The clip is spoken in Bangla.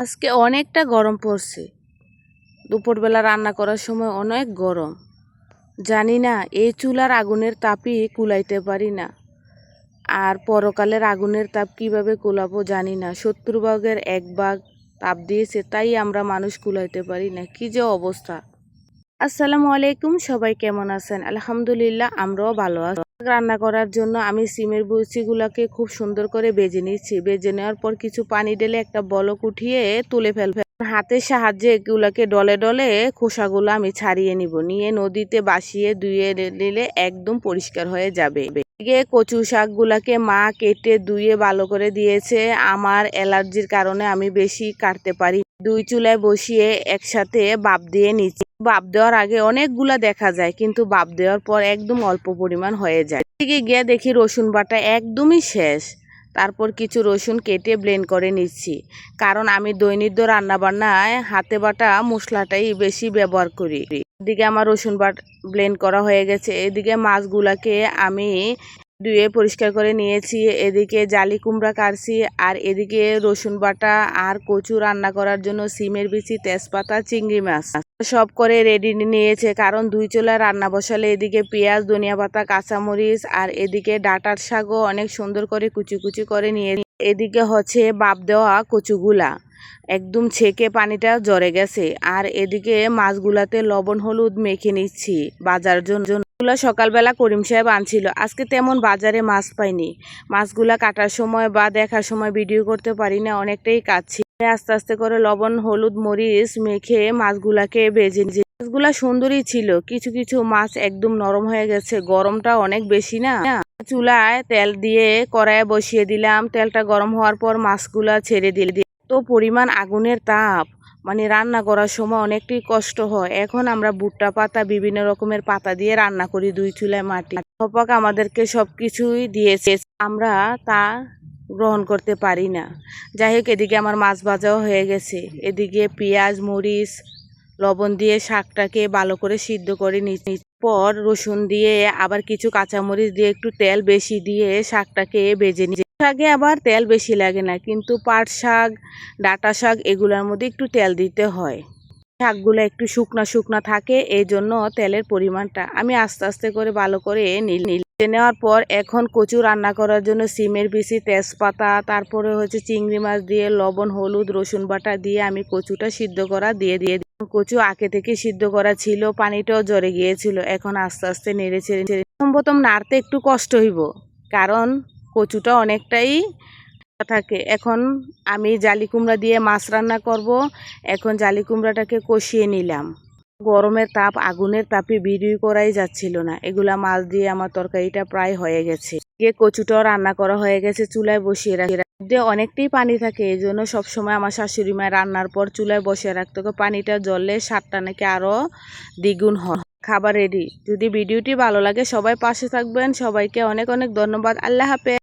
আজকে অনেকটা গরম পড়ছে। দুপুরবেলা রান্না করার সময় অনেক গরম। জানি না, এই চুলার আগুনের তাপই কুলাইতে পারি না। আর পরকালের আগুনের তাপ কীভাবে কুলাবো জানি না। সত্তর ভাগের এক ভাগ তাপ দিয়েছে, তাই আমরা মানুষ কুলাইতে পারি না। কি যে অবস্থা। আসসালামু আলাইকুম, সবাই কেমন আছেন? আলহামদুলিল্লাহ, আমরাও ভালো আছি। রান্না করার জন্য আমি সিমের বুচিগুলোকে খুব সুন্দর করে বেজে নিচ্ছি বেজে নেওয়ার পর কিছু পানি ঢেলে একটা বলক উঠিয়ে তুলে ফেলবে। হাতের সাহায্যে এগুলাকে ডলে ডলে খোসাগুলো আমি ছাড়িয়ে নিব। নিয়ে নদীতে বাসিয়ে ধুয়ে নিলে একদম পরিষ্কার হয়ে যাবে। এদিকে কচু শাকগুলাকে মা কেটে ধুয়ে ভালো করে দিয়েছে। আমার অ্যালার্জির কারণে আমি বেশি কাটতে পারি। দুই চুলায় বসিয়ে একসাথে বাপ দিয়ে নিচ্ছি। বাপ দেওয়ার আগে অনেকগুলা দেখা যায়, কিন্তু বাপ দেওয়ার পর একদম অল্প পরিমাণ হয়ে যায়। এদিকে গিয়ে দেখি রসুন বাটা একদমই শেষ। তারপর কিছু রসুন কেটে ব্লেন্ড করে নিচ্ছি। কারণ আমি দৈনিক রান্না বান্নায় হাতে বাটা মশলাটাই বেশি ব্যবহার করি। এদিকে আমার রসুন বাট ব্লেন্ড করা হয়ে গেছে। এদিকে মাছগুলাকে আমি ধুয়ে পরিষ্কার করে নিয়েছি। এদিকে জালি কুমড়া কাটছি আর এদিকে রসুন বাটা আর কচু রান্না করার জন্য সিমের বিচি, তেজপাতা, চিংড়ি মাছ। সব করে রেডি নিয়েছে। কারণ দুই চুলা রান্না বসালে এদিকে পেঁয়াজ, ধনিয়া পাতা, কাঁচামরিচ আর এদিকে ডাটার শাকও অনেক সুন্দর করে কুচি কুচি করে নিয়ে এদিকে হচ্ছে বাপ দেওয়া কচুগুলা। একদম ছেঁকে পানিটা জরে গেছে। আর এদিকে মাছগুলাতে লবণ, হলুদ মেখে নিচ্ছি বাজার জন্য এগুলো সকালবেলা করিম সাহেব আনছিল। আজকে তেমন বাজারে মাছ পাইনি। মাছগুলা কাটার সময় বা দেখার সময় ভিডিও করতে পারি না, অনেকটাই কাটছি। আস্তে আস্তে করে লবণ, হলুদ, মরিচ মেখে মাছগুলাকে বেজে মাছগুলা সুন্দরই ছিল। কিছু কিছু মাছ একদম নরম হয়ে গেছে। গরমটা অনেক বেশি না। চুলায় তেল দিয়ে কড়াইয়ে বসিয়ে দিলাম। তেলটা গরম হওয়ার পর মাছগুলা ছেড়ে দিলে পরিমাণ আগুনের তাপ। মানে রান্না করার সময় অনেকটাই কষ্ট হয়। এখন আমরা ভুট্টা পাতা, বিভিন্ন রকমের পাতা দিয়ে রান্না করি দুই চুলায় মাটি। অপাক আমাদেরকে সব কিছুই দিয়েছে। আমরা তা গ্রহণ করতে পারি না। যাই হোক, এদিকে আমার মাছ ভাজাও হয়ে গেছে। এদিকে পেঁয়াজ, মরিচ, লবণ দিয়ে শাকটাকে ভালো করে সিদ্ধ করে নিচ্ছি। পর রসুন দিয়ে, আবার কিছু কাঁচামরিচ দিয়ে, একটু তেল বেশি দিয়ে শাকটাকে বেজে নিচ্ছি। শাকে আবার তেল বেশি লাগে না, কিন্তু পাট শাক, ডাটা শাক এগুলোর মধ্যে একটু তেল দিতে হয়। শাকগুলো একটু শুকনা শুকনা থাকে এই জন্য তেলের পরিমাণটা আমি আস্তে আস্তে করে ভালো করে নিল নিল নেওয়ার পর এখন কচু রান্না করার জন্য সিমের বিচি, তেজপাতা, তারপরে হচ্ছে চিংড়ি মাছ দিয়ে লবণ, হলুদ, রসুন বাটা দিয়ে আমি কচুটা সিদ্ধ করা দিয়ে দিয়ে কচু আগে থেকে সিদ্ধ করা ছিল, পানিটাও জরে গিয়েছিল, এখন আস্তে আস্তে নেড়ে ছেড়ে প্রথম প্রথম নাড়তে একটু কষ্ট হইব, কারণ কচুটা অনেকটাই থাকে। এখন আমি জালি কুমড়া দিয়ে মাছ রান্না করব। এখন জালি কুমড়াটাকে কষিয়ে নিলাম। গরমের তাপ, আগুনের তাপে ভিডিও করাই যাচ্ছিল না। এগুলা মাছ দিয়ে আমার তরকারিটা প্রায় হয়ে গেছে। গিয়ে কচুটাও রান্না করা হয়ে গেছে, চুলায় বসিয়ে রাখি। মধ্যে অনেকটাই পানি থাকে, এই জন্য সবসময় আমার শাশুড়ি মায় রান্নার পর চুলায় বসিয়ে রাখতে পানিটা জ্বললে স্বাদটা নাকি আরও দ্বিগুণ হয়। খাবার রেডি যদি ভিডিওটি ভালো লাগে সবাই পাশে থাকবেন। সবাইকে অনেক অনেক ধন্যবাদ। আল্লাহ হাফেজ।